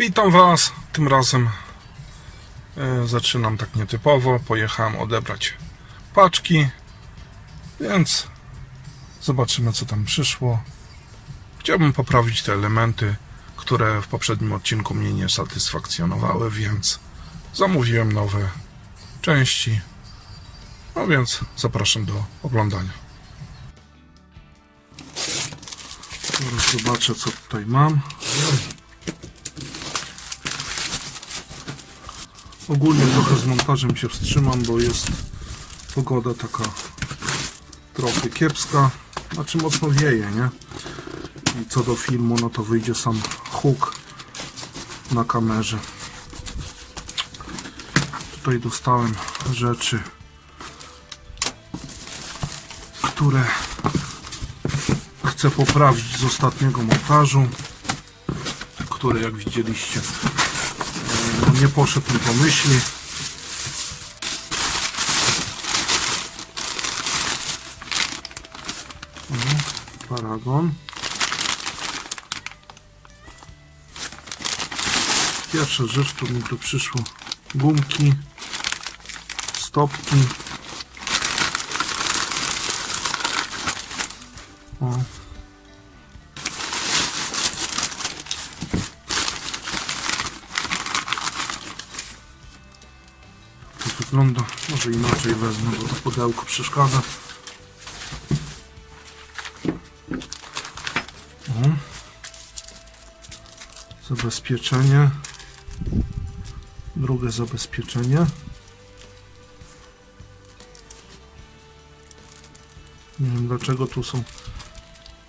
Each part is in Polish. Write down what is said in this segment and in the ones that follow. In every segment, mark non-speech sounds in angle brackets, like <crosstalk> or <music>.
Witam Was. Tym razem e, zaczynam tak nietypowo. Pojechałem odebrać paczki, więc zobaczymy co tam przyszło. Chciałbym poprawić te elementy, które w poprzednim odcinku mnie nie satysfakcjonowały, więc zamówiłem nowe części. No więc zapraszam do oglądania. Zobaczę co tutaj mam. Ogólnie trochę z montażem się wstrzymam, bo jest pogoda taka trochę kiepska. Znaczy mocno wieje, nie? I co do filmu, no to wyjdzie sam huk na kamerze. Tutaj dostałem rzeczy, które chcę poprawić z ostatniego montażu, który jak widzieliście nie poszedł mi po myśli. Paragon. Pierwsza rzecz, to mi tu przyszło gumki, stopki. O. Wygląda, może inaczej wezmę, bo pudełko przeszkadza. O. Zabezpieczenie. Drugie zabezpieczenie. Nie wiem dlaczego tu są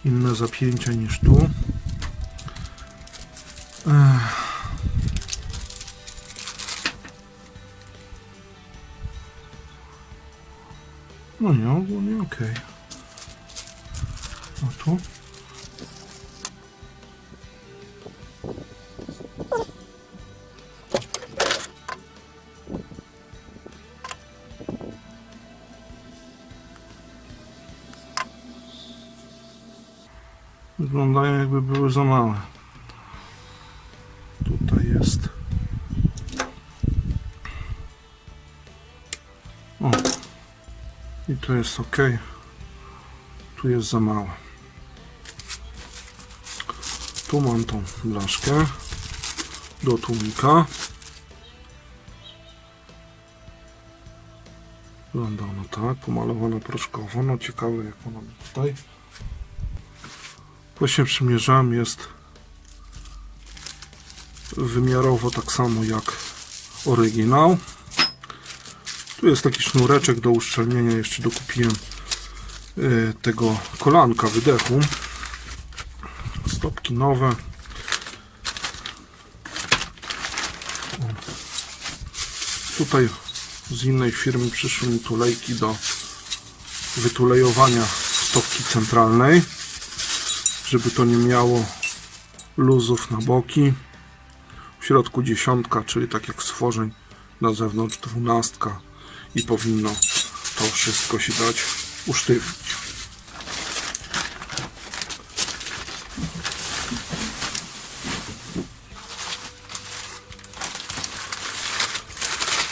inne zapięcia niż tu. No nie, ogólnie ok. A tu? Wyglądają jakby były za małe. To jest ok. Tu jest za małe. Tu mam tą blaszkę do tłumika. Wygląda ona tak, pomalowana proszkowo. No ciekawe jak ona tutaj. Właśnie przymierzałem, jest wymiarowo tak samo jak oryginał. Tu jest taki sznureczek do uszczelnienia, jeszcze dokupiłem y, tego kolanka wydechu. Stopki nowe. Tutaj z innej firmy przyszły mi tulejki do wytulejowania stopki centralnej żeby to nie miało luzów na boki. W środku dziesiątka, czyli tak jak stworzeń, na zewnątrz dwunastka i powinno to wszystko się dać usztywnić.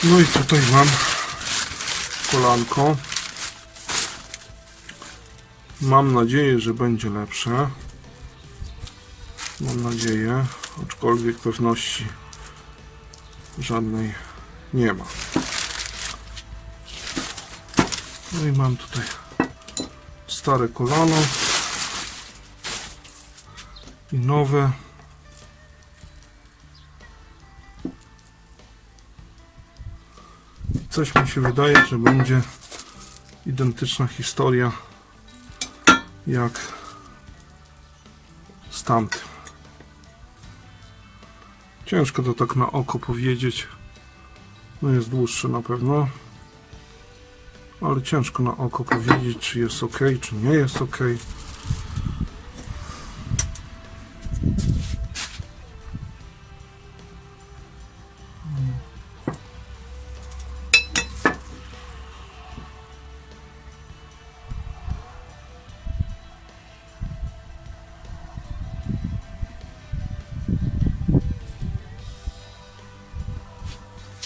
No i tutaj mam kolanko. Mam nadzieję, że będzie lepsze. Mam nadzieję, aczkolwiek pewności żadnej nie ma. No i mam tutaj stare kolano i nowe. Coś mi się wydaje, że będzie identyczna historia jak z tamtym. Ciężko to tak na oko powiedzieć. No jest dłuższy na pewno ale ciężko na oko powiedzieć, czy jest ok, czy nie jest ok.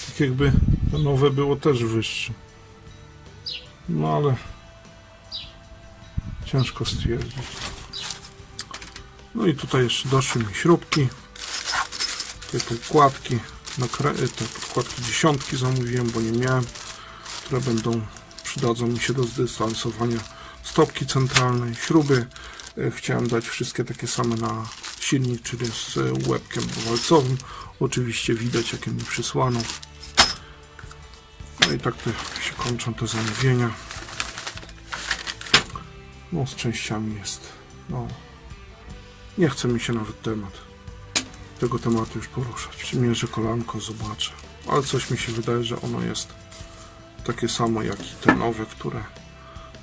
Tak jakby nowe było też wyższe. No ale ciężko stwierdzić. No i tutaj jeszcze doszły mi śrubki. Te podkładki, te podkładki dziesiątki zamówiłem, bo nie miałem, które będą, przydadzą mi się do zdystansowania stopki centralnej, śruby. E, Chciałem dać wszystkie takie same na silnik, czyli z e, łebkiem walcowym. Oczywiście widać, jakie mi przysłano. No i tak te się kończą te zamówienia. No z częściami jest. No. Nie chce mi się nawet temat. Tego tematu już poruszać. Przymierzę kolanko, zobaczę. Ale coś mi się wydaje, że ono jest takie samo jak i te nowe, które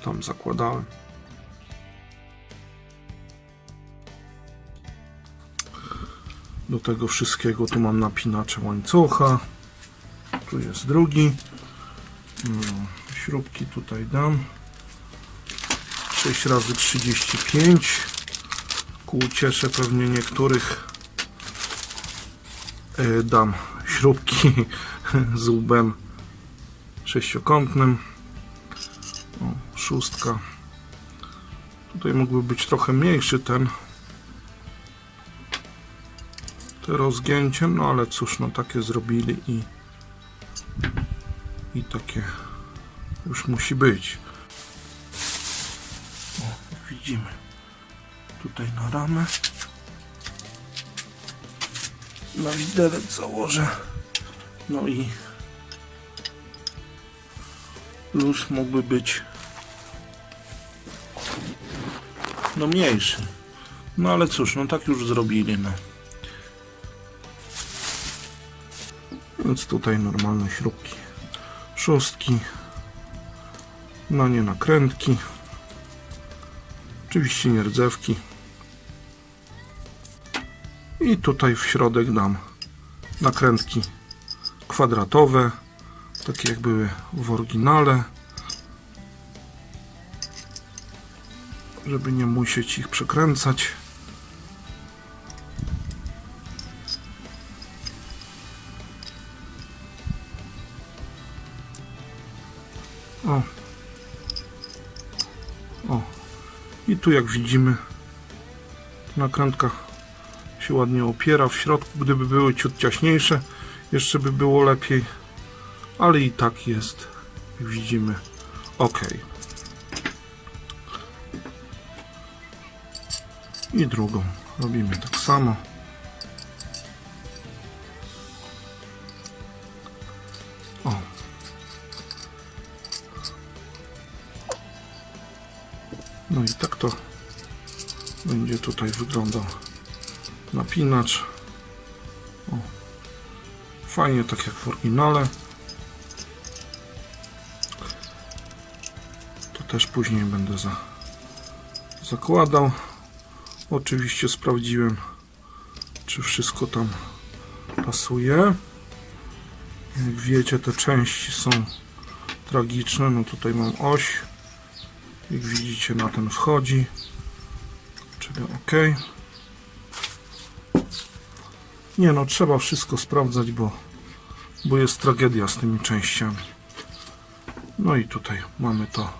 tam zakładałem. Do tego wszystkiego tu mam napinacze łańcucha. Tu jest drugi. No, śrubki tutaj dam. 6 razy 35 Ku uciesze pewnie niektórych e, dam śrubki <laughs> z łbem sześciokątnym. O, szóstka. Tutaj mógłby być trochę mniejszy ten te rozgięcie, no ale cóż, no takie zrobili i i takie już musi być. O, widzimy tutaj na ramę. Na widelec założę. No i luz mógłby być no mniejszy. No ale cóż, no tak już zrobili, no. Więc tutaj normalne śrubki. Szóstki. No nie nakrętki. Oczywiście nie rdzewki. I tutaj w środek dam nakrętki kwadratowe, takie jak były w oryginale, żeby nie musieć ich przekręcać. I tu jak widzimy nakrętka się ładnie opiera w środku. Gdyby były ciut ciaśniejsze, jeszcze by było lepiej. Ale i tak jest, jak widzimy, ok. I drugą robimy tak samo. Tutaj wyglądał napinacz. O. Fajnie, tak jak w oryginale. To też później będę za, zakładał. Oczywiście sprawdziłem, czy wszystko tam pasuje. Jak wiecie, te części są tragiczne. No tutaj mam oś. Jak widzicie, na ten wchodzi. Czyli ok. Nie no, trzeba wszystko sprawdzać, bo, bo jest tragedia z tymi częściami. No i tutaj mamy to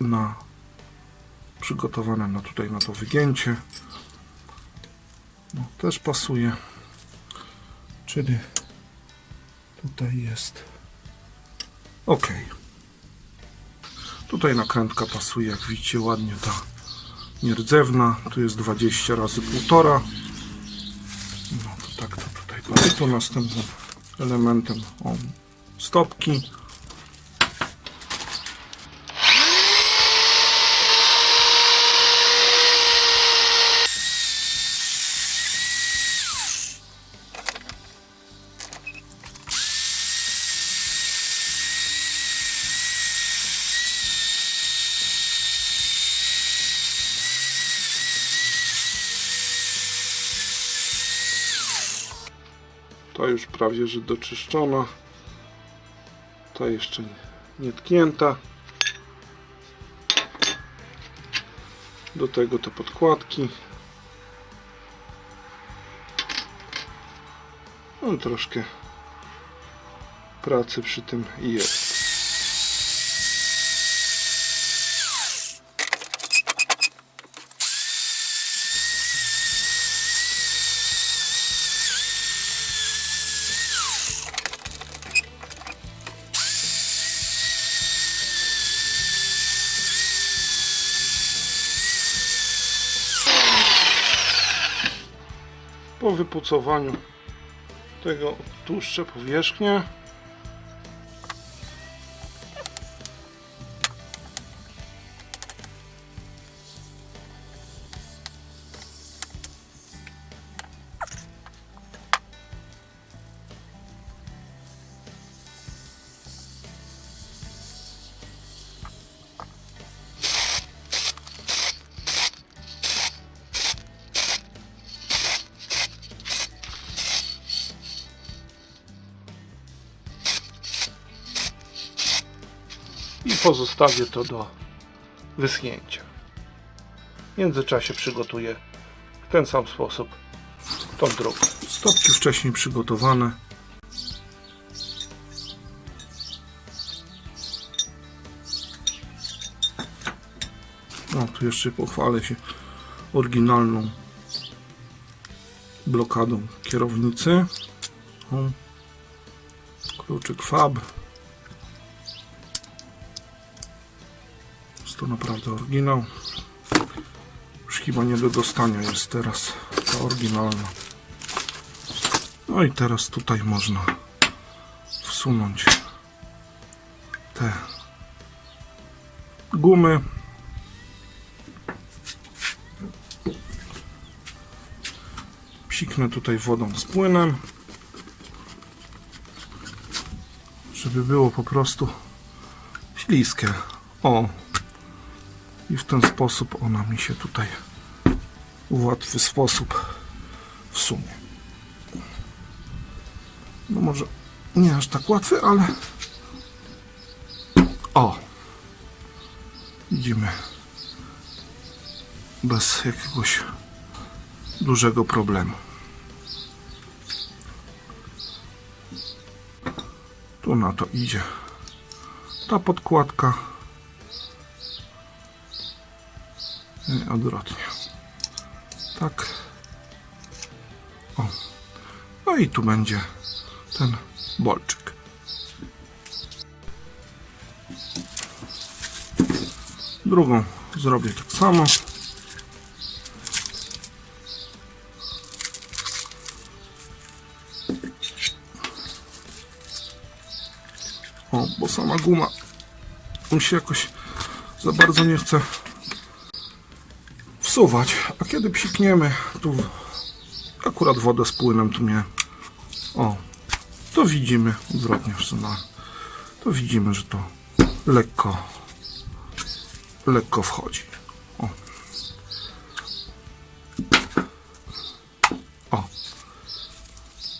na przygotowane na tutaj na to wygięcie. No, też pasuje. Czyli tutaj jest ok. Tutaj nakrętka pasuje, jak widzicie, ładnie ta nierdzewna. Tu jest 20 razy 1,5. No to tak to tutaj pasuje. Tu następnym elementem o, stopki. Prawie że doczyszczona. Ta jeszcze nie- tknięta. Do tego te podkładki. No troszkę pracy przy tym jest. Wypucowaniu tego tłuszczę powierzchnię. Pozostawię to do wyschnięcia. W międzyczasie przygotuję w ten sam sposób tą drugą. Stopki wcześniej przygotowane. No, tu jeszcze pochwalę się oryginalną blokadą kierownicy. Kluczyk FAB. To naprawdę oryginał. Już chyba nie do dostania jest teraz ta oryginalna. No i teraz tutaj można wsunąć te gumy. Psiknę tutaj wodą z płynem, żeby było po prostu śliskie. O, i w ten sposób ona mi się tutaj w łatwy sposób wsunie. No może nie aż tak łatwy, ale o widzimy bez jakiegoś dużego problemu. Tu na to idzie ta podkładka. Nie, odwrotnie. Tak. O. No i tu będzie ten bolczyk. Drugą zrobię tak samo. O, bo sama guma mi się jakoś za bardzo nie chce wsuwać. A kiedy psikniemy, tu akurat wodę z płynem tu mnie. O, to widzimy, odwrotnie w sumie. To widzimy, że to lekko, lekko wchodzi. O. O.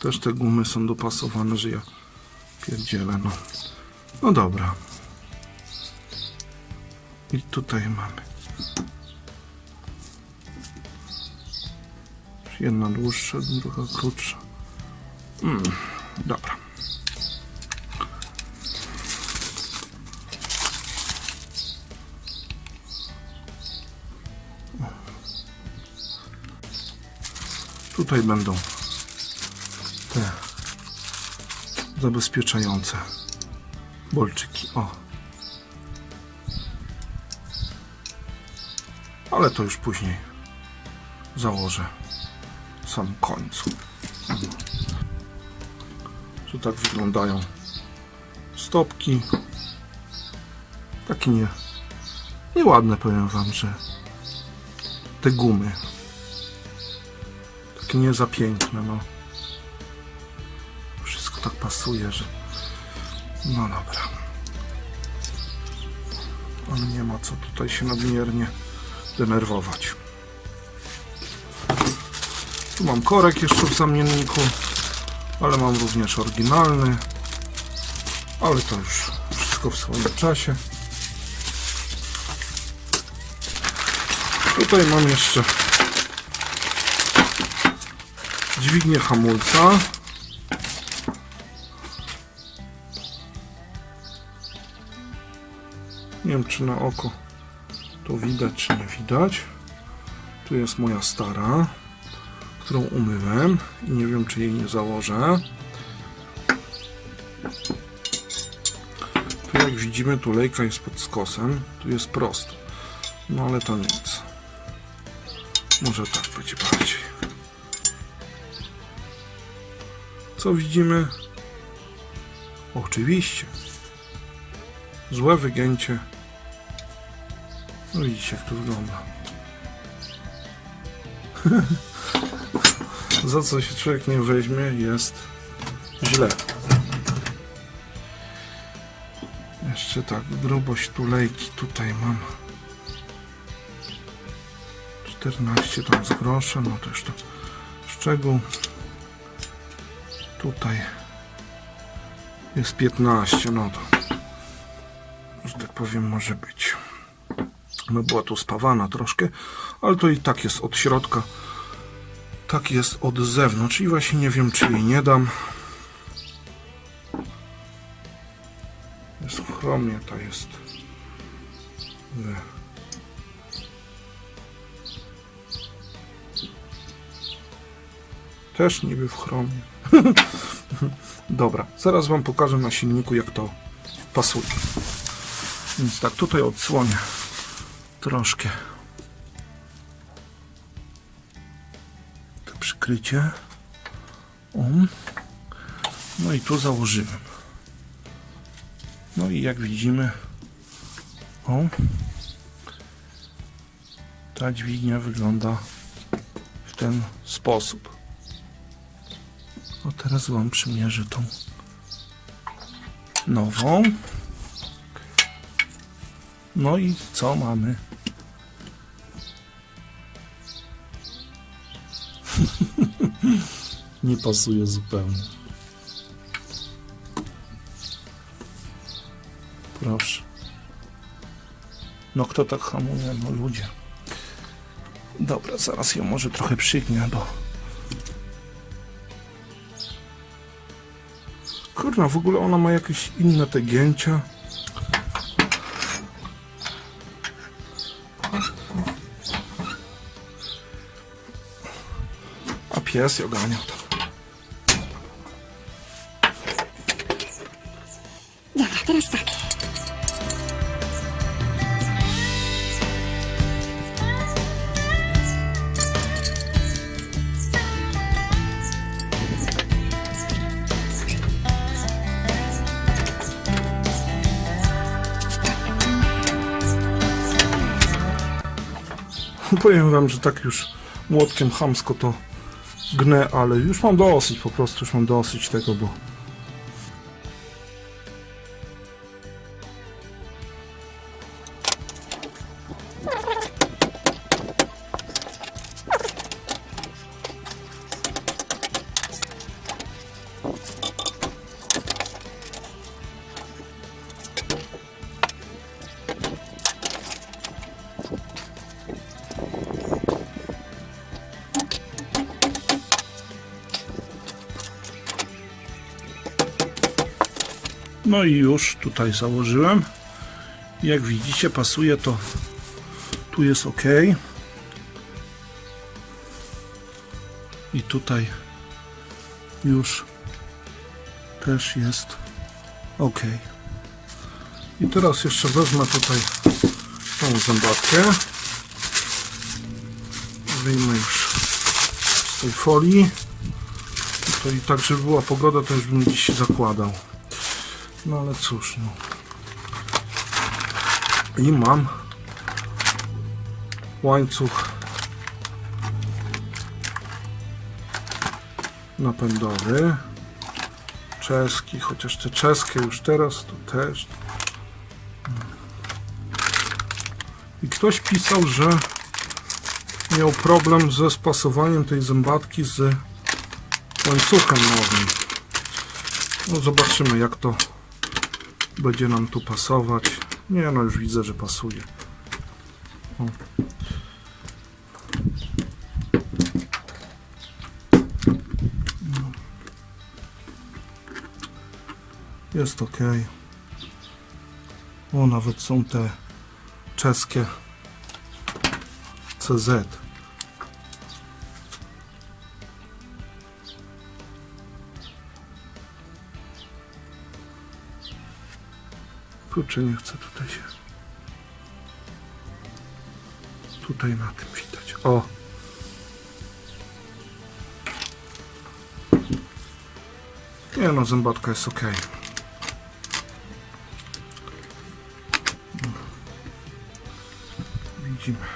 Też te gumy są dopasowane, że ja pierdzielę, no. No dobra. I tutaj mamy. Jedna dłuższa, druga krótsza. Mm, dobra. Tutaj będą te zabezpieczające bolczyki. O. Ale to już później założę samym końcu. Że tak wyglądają stopki. Takie nie, nieładne powiem wam, że te gumy. Takie nie za piękne, no. Wszystko tak pasuje, że no dobra. Ale nie ma co tutaj się nadmiernie denerwować. Tu mam korek jeszcze w zamienniku, ale mam również oryginalny. Ale to już wszystko w swoim czasie. Tutaj mam jeszcze dźwignię hamulca. Nie wiem czy na oko to widać czy nie widać. Tu jest moja stara którą umyłem i nie wiem, czy jej nie założę. Tu jak widzimy, tu lejka jest pod skosem, tu jest prosto. No ale to nic. Może tak będzie bardziej. Co widzimy? Oczywiście. Złe wygięcie. No widzicie, jak to wygląda. <laughs> Za co się człowiek nie weźmie, jest źle. Jeszcze tak, grubość tulejki tutaj mam 14 tam z groszem, no to już to szczegół. Tutaj jest 15, no to że tak powiem może być. No była tu spawana troszkę, ale to i tak jest od środka. Tak jest od zewnątrz i właśnie nie wiem czy jej nie dam. Jest w chromie, ta jest. Nie. Też niby w chromie. <laughs> Dobra, zaraz Wam pokażę na silniku jak to pasuje. Więc tak, tutaj odsłonię troszkę to przykrycie. O. No i tu założyłem. No i jak widzimy, o, ta dźwignia wygląda w ten sposób. O, teraz Wam przymierzę tą nową. No i co mamy? Nie pasuje zupełnie. Proszę. No kto tak hamuje? No ludzie. Dobra, zaraz ją może trochę przygnię, bo... Kurna, w ogóle ona ma jakieś inne te gięcia. A pies ją ganiał Powiem wam, że tak już młotkiem chamsko to gnę, ale już mam dosyć, po prostu już mam dosyć tego, bo No i już tutaj założyłem. Jak widzicie, pasuje to. Tu jest ok. I tutaj już też jest ok. I teraz jeszcze wezmę tutaj tą zębatkę. Wyjmę już z tej folii. Tutaj tak, żeby była pogoda, to już bym dziś zakładał. No ale cóż, no. I mam łańcuch napędowy czeski, chociaż te czeskie już teraz to też. I ktoś pisał, że miał problem ze spasowaniem tej zębatki z łańcuchem nowym. No zobaczymy jak to będzie nam tu pasować. Nie no, już widzę, że pasuje. O. No. Jest ok. O, nawet są te czeskie CZ. Kurczę, nie chcę tutaj się. Tutaj na tym widać. O! Nie no, zębatka jest ok. Widzimy.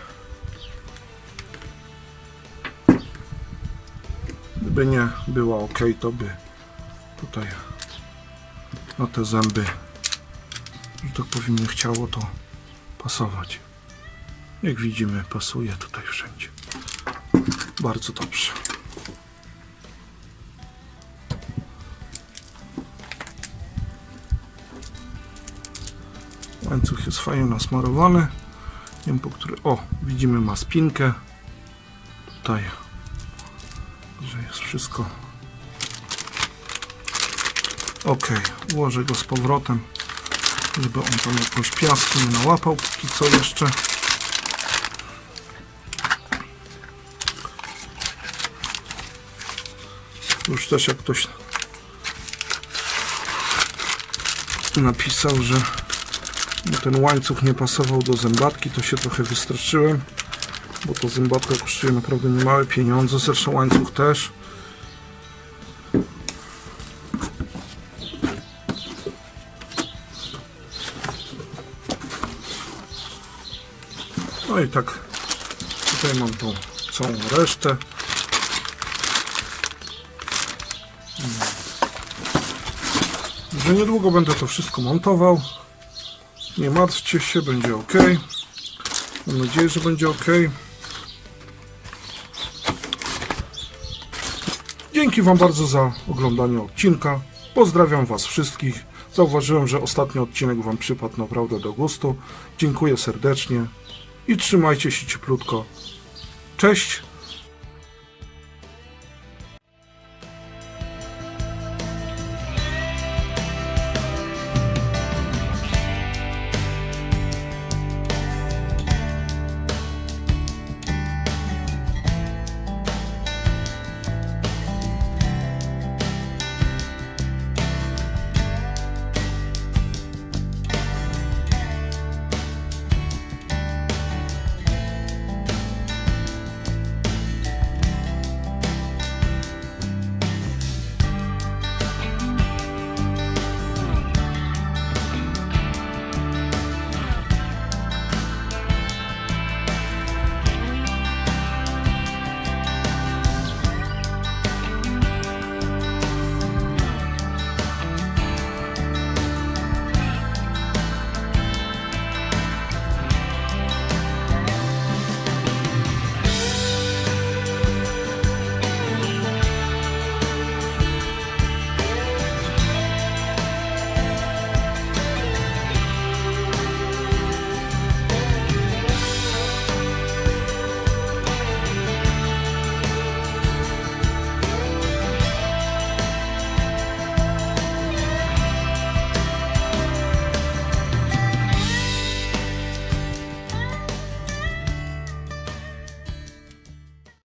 Gdyby nie była ok, to by tutaj na te zęby, że tak powiem, nie chciało to pasować. Jak widzimy, pasuje tutaj wszędzie. Bardzo dobrze. Łańcuch jest fajnie nasmarowany. Nie wiem po który. O, widzimy ma spinkę. Tutaj, że jest wszystko ok. Ułożę go z powrotem, żeby on tam jakoś piasku nie nałapał. Póki co jeszcze. Już też jak ktoś napisał, że ten łańcuch nie pasował do zębatki, to się trochę wystraszyłem, bo to zębatka kosztuje naprawdę niemałe pieniądze, zresztą łańcuch też. No i tak tutaj mam tą całą resztę. Że niedługo będę to wszystko montował. Nie martwcie się, będzie ok. Mam nadzieję, że będzie ok. Dzięki Wam bardzo za oglądanie odcinka. Pozdrawiam Was wszystkich. Zauważyłem, że ostatni odcinek Wam przypadł naprawdę do gustu. Dziękuję serdecznie i trzymajcie się cieplutko. Cześć